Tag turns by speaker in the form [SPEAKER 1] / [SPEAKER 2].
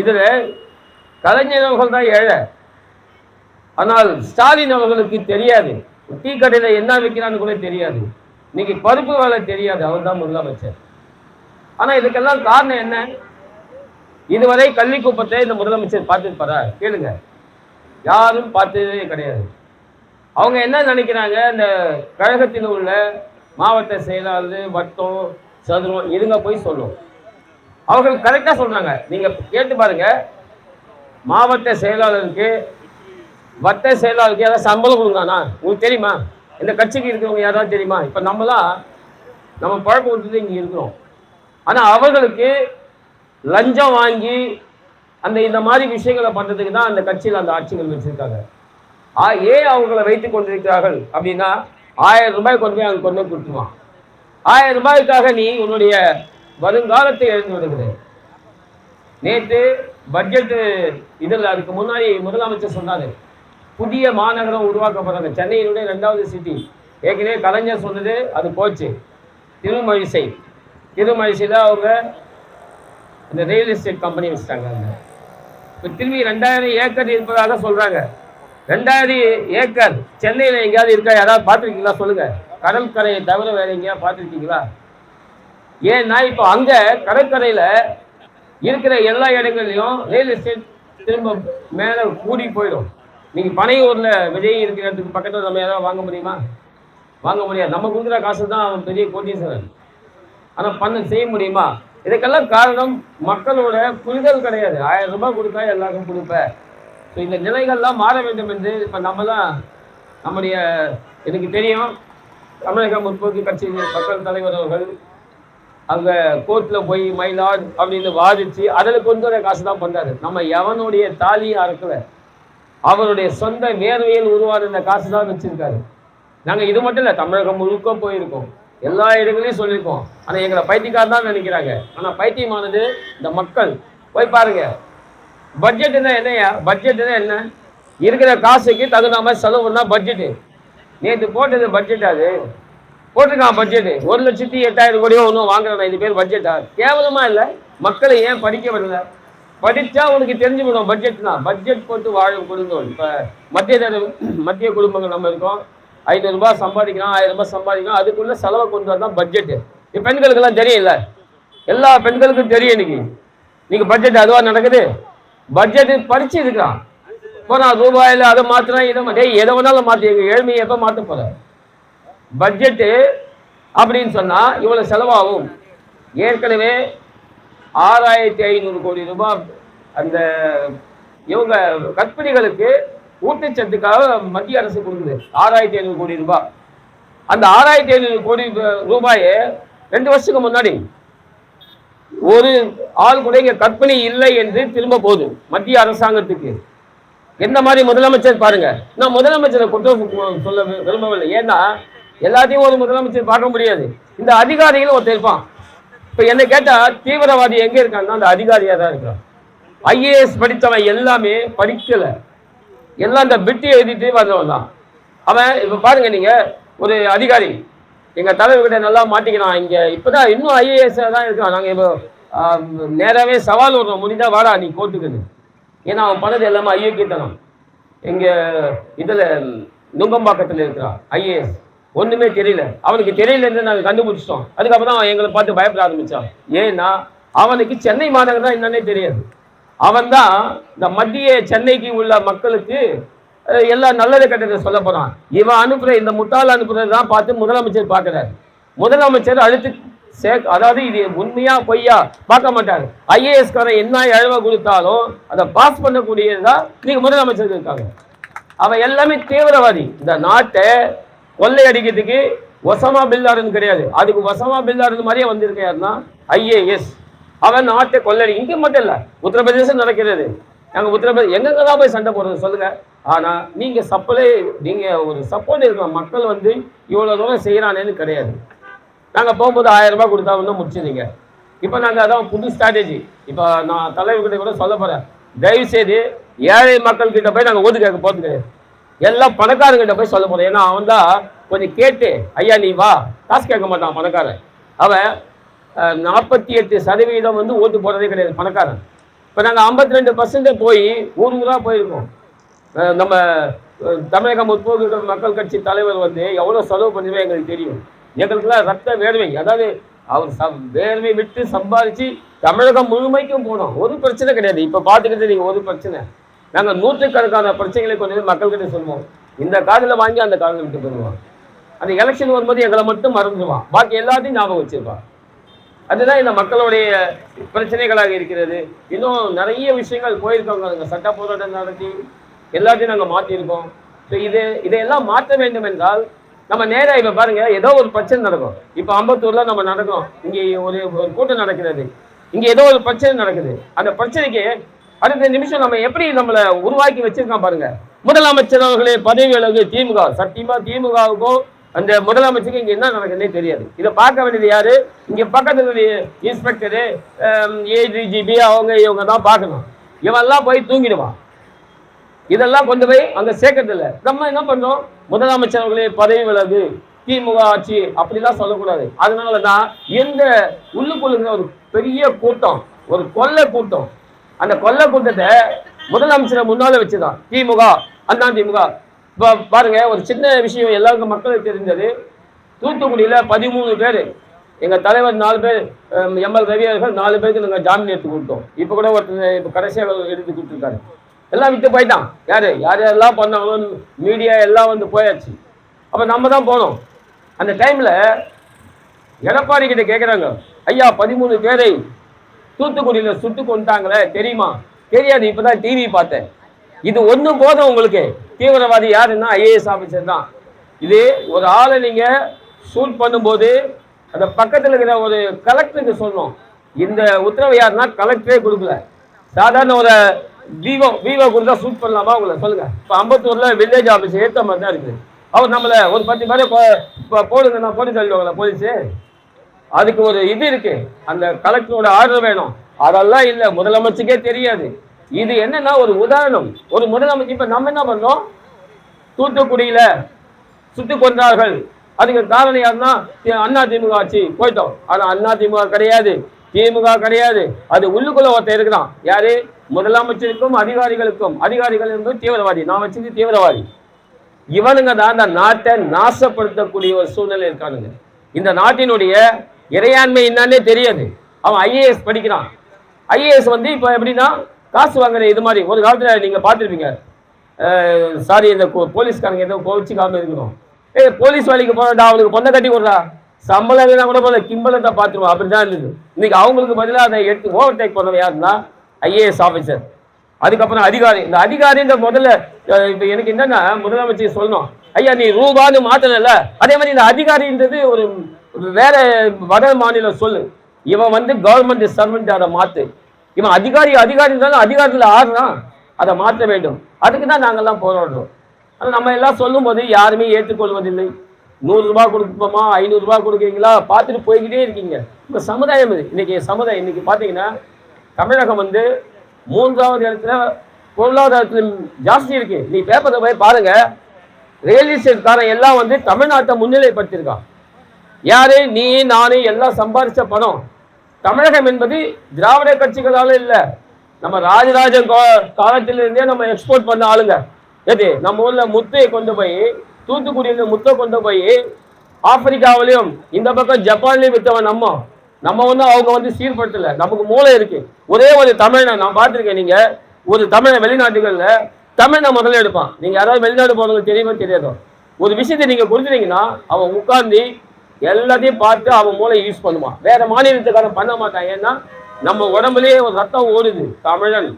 [SPEAKER 1] இதில் கலைஞர் அவர்கள் தான் ஏழை. ஆனால் ஸ்டாலின் அவர்களுக்கு தெரியாது. டீ கடையில் என்ன வைக்கிறான்னு கூட தெரியாது. இன்னைக்கு பருப்பு வேலை தெரியாது அவர் தான் முதலமைச்சர். ஆனால் இதுக்கெல்லாம் காரணம் என்ன? இதுவரை கள்ளிக்குப்பத்தை இந்த முதலமைச்சர் பார்த்துருப்பாரா? கேளுங்க. யாரும் பார்த்ததே கிடையாது. அவங்க என்ன நினைக்கிறாங்க? இந்த கழகத்தில் உள்ள மாவட்ட செயலாளர் வட்டம் சதுரம் இதுங்க போய் சொல்லும். அவர்கள் கரெக்டாக சொல்கிறாங்க நீங்கள் கேட்டு பாருங்க. மாவட்ட செயலாளருக்கு வட்ட செயலாளருக்கு யாராவது சம்பளம் கொடுங்கண்ணா. உங்களுக்கு தெரியுமா? இந்த கட்சிக்கு இருக்கிறவங்க யாராவது தெரியுமா? இப்போ நம்மளாம் நம்ம பழக்கம் கொடுத்துட்டு இங்கே இருக்கிறோம். ஆனால் அவர்களுக்கு லஞ்சம் வாங்கி அந்த இந்த மாதிரி விஷயங்களை பண்ணுறதுக்கு தான் அந்த கட்சியில் அந்த ஆட்சிகள் வச்சுருக்காங்க. ஆ ஏன் அவங்கள வைத்து கொண்டிருக்கிறார்கள் அப்படின்னா ஆயிரம் ரூபாய் கொண்டு போய் அவங்க கொண்டு போய் கொடுத்துருவான். ஆயிரம் ரூபாய்க்காக நீ உன்னுடைய வருங்காலத்தை எழுந்து விடுகிறது நேற்று பட்ஜெட் இதில் அதுக்கு முன்னாடி முதலமைச்சர் சொன்னாரு. புதிய மாநகரம் உருவாக்கப்படுறாங்க சென்னையினுடைய ரெண்டாவது சிட்டி ஏற்கனவே கலைஞர் சொன்னது அது போச்சு. திருமழிசை. திருமழிசையில் அவங்க இந்த ரியல் எஸ்டேட் கம்பெனி வச்சுட்டாங்க இப்போ திரும்பி ரெண்டாயிரம் ஏக்கர் இருப்பதாக சொல்கிறாங்க ரெண்டாயிரம் ஏக்கர். சென்னையில் எங்கேயாவது இருக்கா? யாராவது பார்த்துருக்கீங்களா? சொல்லுங்கள் கடற்கரையை தவிர வேறு எங்கேயாவது பார்த்துருக்கீங்களா? ஏன்னா இப்போ அங்க கடற்கரையில இருக்கிற எல்லா இடங்கள்லையும் ரியல் எஸ்டேட் திரும்ப மேலே கூடி போயிடும். நீங்க பனையூர்ல விஜய் இருக்கிற இடத்துக்கு பக்கத்துல நம்ம ஏதாவது வாங்க முடியுமா? வாங்க முடியாது. நம்ம கொடுக்குற காசு தான் அவன் பெரிய கோட்டீஸ்வரன் ஆனா பண்ண செய்ய முடியுமா? இதுக்கெல்லாம் காரணம் மக்களோட புரிதல் கிடையாது. ஆயிரம் ரூபாய் கொடுத்தா எல்லாருக்கும் கொடுப்பேன் ஸோ இந்த நிலைகள்லாம் மாற வேண்டும் என்று இப்போ நம்ம தான் நம்முடைய எனக்கு தெரியும் தமிழக முற்போக்கு கட்சியின் மக்கள் தலைவர் அவர்கள் அங்கே கோர்ட்டில் போய் மயிலார் அப்படின்னு வாதிச்சு அதில் கொண்டு வர காசு தான் பண்ணாரு நம்ம எவனுடைய தாலியும் அறக்கல. அவருடைய சொந்த வேர்வையில் உருவான இந்த காசு தான் வச்சுருக்காரு. நாங்கள் இது மட்டும் இல்லை தமிழகம் முழுக்க போயிருக்கோம். எல்லா இடங்களையும் சொல்லியிருக்கோம். ஆனால் எங்களை பைத்தியக்கார தான் நினைக்கிறாங்க. ஆனால் பைத்தியமானது இந்த மக்கள். போய் பாருங்க. பட்ஜெட்டுனா என்னையா பட்ஜெட்டுனா என்ன? இருக்கிற காசுக்கு தகுந்த மாதிரி செலவுன்னா பட்ஜெட்டு. நேற்று போட்டது பட்ஜெட் அது. போட்டிருக்கான் பட்ஜெட் ஒரு லட்சத்தி எட்டாயிரம் கோடியோ ஒன்றும் வாங்குறேன் இது பேர் பட்ஜெட்டா கேவலமா இல்லை. மக்களை ஏன் படிக்க விடல படித்தா உனக்கு தெரிஞ்சு விடும் பட்ஜெட்னா பட்ஜெட் போட்டு வாழும் குடும்பம். இப்போ மத்திய தர- மத்திய குடும்பங்கள் நம்ம இருக்கோம். ஐநூறுரூபா சம்பாதிக்கலாம் சம்பாதிக்கிறோம் ஆயிரம் ரூபாய் சம்பாதிக்கிறோம் அதுக்குள்ள செலவை கொண்டு வரதான் பட்ஜெட் இது பெண்களுக்கெல்லாம் தெரியல. எல்லா பெண்களுக்கும் தெரியும் இன்னைக்கு. நீங்கள் பட்ஜெட் அதுவாக நடக்குது? பட்ஜெட் படிச்சு இருக்கிறான் போனா ரூபாயில் அதை மாத்துறேன் இதை டேய் எதை வேணாலும் மாத்தி. ஏழ்மையை எப்போ மாற்ற போகிறேன் பட்ஜெட்டு அப்படின்னு சொன்னா இவ்வளவு செலவாகும். ஏற்கனவே ஆறாயிரத்தி ஐநூறு கோடி ரூபாய் அந்த இவங்க கற்பிணிகளுக்கு ஊட்டச்சத்துக்காக மத்திய அரசு கொடுக்குது. ஆறாயிரத்தி ஐநூறு கோடி ரூபாய். அந்த ஆறாயிரத்தி ஐநூறு கோடி ரூபாயை ரெண்டு வருஷத்துக்கு முன்னாடி ஒரு ஆள் கூட இங்கே கற்பனை இல்லை என்று திரும்ப போதும் மத்திய அரசாங்கத்துக்கு. எந்த மாதிரி முதலமைச்சர் பாருங்க. நான் முதலமைச்சரை குற்றம் சொல்ல விரும்பவில்லை. ஏன்னா எல்லாத்தையும் ஒரு முதலமைச்சர் பார்க்க முடியாது. இந்த அதிகாரிகள் ஒருத்தர் இருப்பான். இப்போ என்னை கேட்டால் தீவிரவாதி எங்கே இருக்கான்னா அந்த அதிகாரியாக தான் இருக்கான் ஐஏஎஸ் படித்தவன் எல்லாமே படிக்கலை. எல்லாம் இந்த பிட்டு எழுதிட்டு வந்தவன் தான். அவன் இப்போ பாருங்கள் நீங்கள் ஒரு அதிகாரி. எங்கள் தலைவர்கிட்ட நல்லா மாட்டிக்கிறான். இப்போ தான் இன்னும் ஐஏஎஸ் தான் இருக்கான். நாங்கள் இப்போ நேராகவே சவால் விடுறோம். முடிந்தா வாடா நீ கோர்ட்டுக்குன்னு. ஏன்னா அவன் பண்ணது எல்லாமே ஐயோக்கியத்தனம் எங்கள் இதில் நுங்கம்பாக்கத்தில் இருக்கிறான். ஐஏஎஸ் ஒன்றுமே தெரியல. அவனுக்கு தெரியலன்னு நாங்கள் கண்டுபிடிச்சிட்டோம். அதுக்கப்புறம் தான் அவன் எங்களை பார்த்து பயப்பட ஆரம்பித்தான் ஏன்னா அவனுக்கு சென்னை மாநகரம் தான் என்னன்னே தெரியாது. அவன் தான் இந்த மத்திய சென்னைக்கு உள்ள மக்களுக்கு எல்லா நல்லது கட்டத்தை சொல்ல போகிறான் இவன் அனுப்புகிற இந்த முட்டாள் அனுப்புறது தான் பார்த்து முதலமைச்சர் பார்க்குறாரு. முதலமைச்சர் அடுத்து சே அதாவது இது உண்மையா பொய்யா பார்க்க மாட்டார். ஐஏஎஸ் காரன் என்ன இழவை கொடுத்தாலும் அதை பாஸ் பண்ணக்கூடியதா நீங்கள் முதலமைச்சர் இருக்காங்க. அவன் எல்லாமே தீவிரவாதி. இந்த நாட்டை கொள்ளையடிக்கிறதுக்கு ஒசமா பில்லாருன்னு கிடையாது. அதுக்கு ஒசமா பில்லாருன்னு மாதிரியே வந்திருக்க யாருன்னா ஐஏஎஸ். அவன் நாட்டை கொள்ளடி. இங்கே மட்டும் இல்லை உத்தரப்பிரதேசம் நடக்கிறது. நாங்கள் உத்தரப்பிரதேசம் எங்கெங்க தான் போய் சண்டை போடுறது சொல்லுங்கள் ஆனால் நீங்கள் சப்பலே நீங்கள் ஒரு சப்போர்ட் இருக்கிற மக்கள் வந்து இவ்வளோ தூரம் செய்கிறானேன்னு கிடையாது. நாங்கள் போகும்போது ஆயிரம் ரூபாய் கொடுத்தா ஒன்றும் முடிச்சிருங்க. இப்போ நாங்கள் அதான் புது ஸ்ட்ராட்டஜி இப்போ நான் தலைவர்கிட்ட கூட சொல்ல போகிறேன் தயவு செய்து ஏழை மக்கள்கிட்ட போய் நாங்கள் ஓட்டு கேட்க போகிறது கிடையாது. எல்லாம் பணக்காரங்கிட்ட போய் சொல்ல போறோம் ஏன்னா அவன் தான் கொஞ்சம் கேட்டு ஐயா நீ வா. காசு கேட்க மாட்டான் பணக்காரன். அவன் நாற்பத்தி எட்டு சதவீதம் வந்து ஓட்டு போடுறதே கிடையாது பணக்காரன். இப்போ நாங்கள் ஐம்பத்தி ரெண்டு பர்சன்ட் போய் ஊர் ஊராக போயிருக்கோம். நம்ம தமிழக முற்போக்கு மக்கள் கட்சி தலைவர் வந்து எவ்வளோ செலவு பண்ணுவே எங்களுக்கு தெரியும். எங்களுக்குலாம் ரத்த வேர்வை. அதாவது அவர் சம் வேர்வை விட்டு சம்பாதிச்சு தமிழகம் முழுமைக்கும் போனோம். ஒரு பிரச்சனை கிடையாது. இப்போ பார்த்துக்கிட்டு நீங்கள் ஒரு பிரச்சனை. நாங்கள் நூற்றுக்கணக்கான பிரச்சனைகளை கொண்டு போய் மக்கள்கிட்ட சொல்லுவோம். இந்த காதில் வாங்கி அந்த காதில் விட்டு போடுவோம் அந்த எலெக்ஷன் வரும்போது எங்களை மட்டும் மறந்துடுவான். பாக்கி எல்லாத்தையும் ஞாபகம் வச்சிருப்பான். அதுதான் இந்த மக்களுடைய பிரச்சனைகளாக இருக்கிறது. இன்னும் நிறைய விஷயங்கள் போயிருக்காங்க. நாங்கள் சட்ட போராட்டம் நடத்தி எல்லாத்தையும் நாங்கள் மாற்றிருக்கோம் ஸோ இது இதையெல்லாம் மாற்ற வேண்டும் என்றால் நம்ம நேராக இப்போ பாருங்கள் ஏதோ ஒரு பிரச்சனை நடக்கும். இப்போ அம்பத்தூரில் நம்ம நடக்கிறோம். இங்கே ஒரு ஒரு கூட்டம் நடக்கிறது. இங்கே ஏதோ ஒரு பிரச்சனை நடக்குது. அந்த பிரச்சனைக்கு அடுத்த நிமிஷம் நம்ம எப்படி நம்மளை உருவாக்கி வச்சிருக்கோம் பாருங்க. முதலமைச்சர் அவர்களே பதவி விலகு திமுக. சத்தியமா திமுகவுக்கும் அந்த முதலமைச்சருக்கு இங்க என்ன நடக்குதுன்னே தெரியாது. இதை பார்க்க வேண்டியது யாரு? இங்க பக்கத்துல இன்ஸ்பெக்டரு ஏடிஜிபி அவங்க இவங்க தான் பார்க்கணும். இவெல்லாம் போய் தூங்கிடுவான். இதெல்லாம் கொண்டு போய் அங்க சேர்க்கறதில்ல. நம்ம என்ன பண்றோம்? முதலமைச்சர் அவர்களே பதவி விலகு திமுக ஆட்சி அப்படிலாம் சொல்லக்கூடாது. அதனால தான் எந்த உள்ளுக்குள்ள ஒரு பெரிய கூட்டம் ஒரு கொள்ளை கூட்டம் அந்த கொள்ளை கூட்டத்தை முதலமைச்சரை முன்னால வச்சுதான். திமுக அண்ணா திமுக. இப்போ பாருங்க ஒரு சின்ன விஷயம் எல்லாருக்கும் மக்களுக்கு தெரிஞ்சது தூத்துக்குடியில் பதிமூணு பேர் எங்கள் தலைவர் நாலு பேர் எம்எல் ரவி அவர்கள் நாலு பேருக்கு நாங்கள் ஜாமீன் எடுத்து கொடுத்தோம். இப்போ கூட ஒருத்தர் இப்போ கடைசியாக எடுத்து கொடுத்துருக்காரு. எல்லாம் விட்டு போயிட்டான். யார் யார் யாரெல்லாம் பண்ணாங்களோ மீடியா எல்லாம் வந்து போயாச்சு. அப்போ நம்ம தான் போனோம். அந்த டைமில் எடப்பாடி கிட்ட கேட்குறாங்க ஐயா பதிமூணு பேரை தூத்துக்குடியில் சுட்டு கொண்டாங்களே தெரியுமா? தெரியாது இப்பதான் டிவி பார்த்தேன். இது ஒன்றும் போதும் உங்களுக்கு. தீவிரவாதி யாருன்னா ஐஏஎஸ் ஆஃபீஸர் தான். இது ஒரு ஆளை நீங்கள் ஷூட் பண்ணும்போது அந்த பக்கத்தில் இருக்கிற ஒரு கலெக்டருக்கு சொல்லணும். இந்த உத்தரவு யாருன்னா கலெக்டரே கொடுக்கல. சாதாரண ஒரு விவோ விவோ கொடுத்தா ஷூட் பண்ணலாமா உங்களை? சொல்லுங்கள் இப்போ அம்பத்தூரில் வில்லேஜ் ஆஃபீஸ் ஏற்ற மாதிரி தான் இருக்குது அவர் நம்மளை ஒரு பத்து பேரை இப்போ போடுங்க நான் போட்டு தள்ளிடுவாங்களா போலீஸு அதுக்கு ஒரு இது இருக்கு. அந்த கலெக்டரோட ஆர்டர் வேணும். அதெல்லாம் இல்லை முதலமைச்சருக்கே தெரியாது. இது என்னன்னா ஒரு உதாரணம். ஒரு முதலமைச்சர் இப்ப நம்ம என்ன பண்ணோம்? தூத்துக்குடியில சுட்டு கொன்றார்கள். அதுக்கு காரணம் யாருன்னா அண்ணா திமுக ஆட்சி போயிட்டோம். ஆனா அண்ணா திமுக கிடையாது. திமுக கிடையாது. அது உள்ளுக்குள்ள ஒருத்தர் இருக்கிறான். யாரு? முதலமைச்சருக்கும் அதிகாரிகளுக்கும். அதிகாரிகள் என்பது தீவிரவாதி. நான் வச்சிருந்து தீவிரவாதி. இவனுங்க தான் அந்த நாட்டை நாசப்படுத்தக்கூடிய ஒரு சூழ்நிலை இருக்கானுங்க. இந்த நாட்டினுடைய இறையாண்மை என்னன்னே தெரியாது. அவன் ஐஏஎஸ் படிக்கிறான். ஐஏஎஸ் வந்து இப்போ எப்படின்னா காசு வாங்குற இது மாதிரி ஒரு காலத்தில் நீங்கள் பார்த்துருப்பீங்க. சாரி இந்த போலீஸ்காரங்க ஏதோ கோவிச்சுக்காம இருக்கணும் ஏ போலீஸ் வேலைக்கு போறடா அவனுக்கு பொண்ணை கட்டி கொடுறா. சம்பளம் கூட போல கிம்பளத்தை பார்த்துருவோம் அப்படிதான் இருந்தது. இன்னைக்கு அவங்களுக்கு பதிலாக அதை எடுத்து ஓவர் டேக் பண்ணவன் யாருன்னா ஐஏஎஸ் ஆஃபீஸர் அதுக்கப்புறம் அதிகாரி. இந்த அதிகாரின்ற முதல்ல இப்போ எனக்கு என்னன்னா முதலமைச்சர் சொல்லணும். ஐயா நீ ரூபான்னு மாத்தல அதே மாதிரி இந்த அதிகாரின்றது ஒரு வேற வட மாநில சொல்லு. இவன் வந்து கவர்மெண்ட் சர்வெண்ட் அதை மாத்து. இவன் அதிகாரி அதிகாரி இருந்தாலும் அதிகாரத்தில் ஆறுனா அதை மாற்ற வேண்டும். அதுக்கு தான் நாங்கள்லாம் போராடுறோம். ஆனால் நம்ம எல்லாம் சொல்லும்போது யாருமே ஏற்றுக்கொள்வதில்லை. நூறுரூபா கொடுப்போமா? ஐநூறுரூபா கொடுக்குறீங்களா? பார்த்துட்டு போய்கிட்டே இருக்கீங்க. இப்போ சமுதாயம் இது. இன்றைக்கி சமுதாயம் இன்னைக்கு பார்த்தீங்கன்னா தமிழகம் வந்து மூன்றாவது இடத்துல பொருளாதாரத்தில் ஜாஸ்தி இருக்கு. நீ பேப்பரை போய் பாருங்க. ரியல் எஸ்டேட்காரன் எல்லாம் வந்து தமிழ்நாட்டை முன்னிலைப்படுத்தியிருக்கான். யாரு? நீ நானே எல்லாம் சம்பாதிச்ச பணம். தமிழகம் என்பது திராவிட கட்சிகளால இல்லை. நம்ம ராஜராஜன் காலத்திலிருந்தே நம்ம எக்ஸ்போர்ட் பண்ண ஆளுங்க. எது? நம்ம ஊர்ல முத்தையை கொண்டு போய் தூத்துக்குடியில முத்தை கொண்டு போய் ஆப்பிரிக்காவிலையும் இந்த பக்கம் ஜப்பான்லயும் வித்தவன் நம்ம. நம்ம வந்து அவங்க வந்து சீர்படுத்தல. நமக்கு மூளை இருக்கு. ஒரே ஒரு தமிழனை நான் பார்த்துருக்கேன் நீங்க. ஒரு தமிழை வெளிநாட்டுகள்ல தமிழை முதல்ல எடுப்பான். நீங்க யாராவது வெளிநாடு போறவங்களுக்கு தெரியுமோ தெரியாதோ? ஒரு விஷயத்தை நீங்க கொடுத்துட்டீங்கன்னா அவன் உட்கார்ந்து எல்லாத்தையும் பார்த்து அவன் மூளை யூஸ் பண்ணுவான். வேற மாநிலத்துக்காரன் பண்ண மாட்டான். ஏன்னா நம்ம உடம்புலயே ஒரு ரத்தம் ஓடுது. தமிழன்.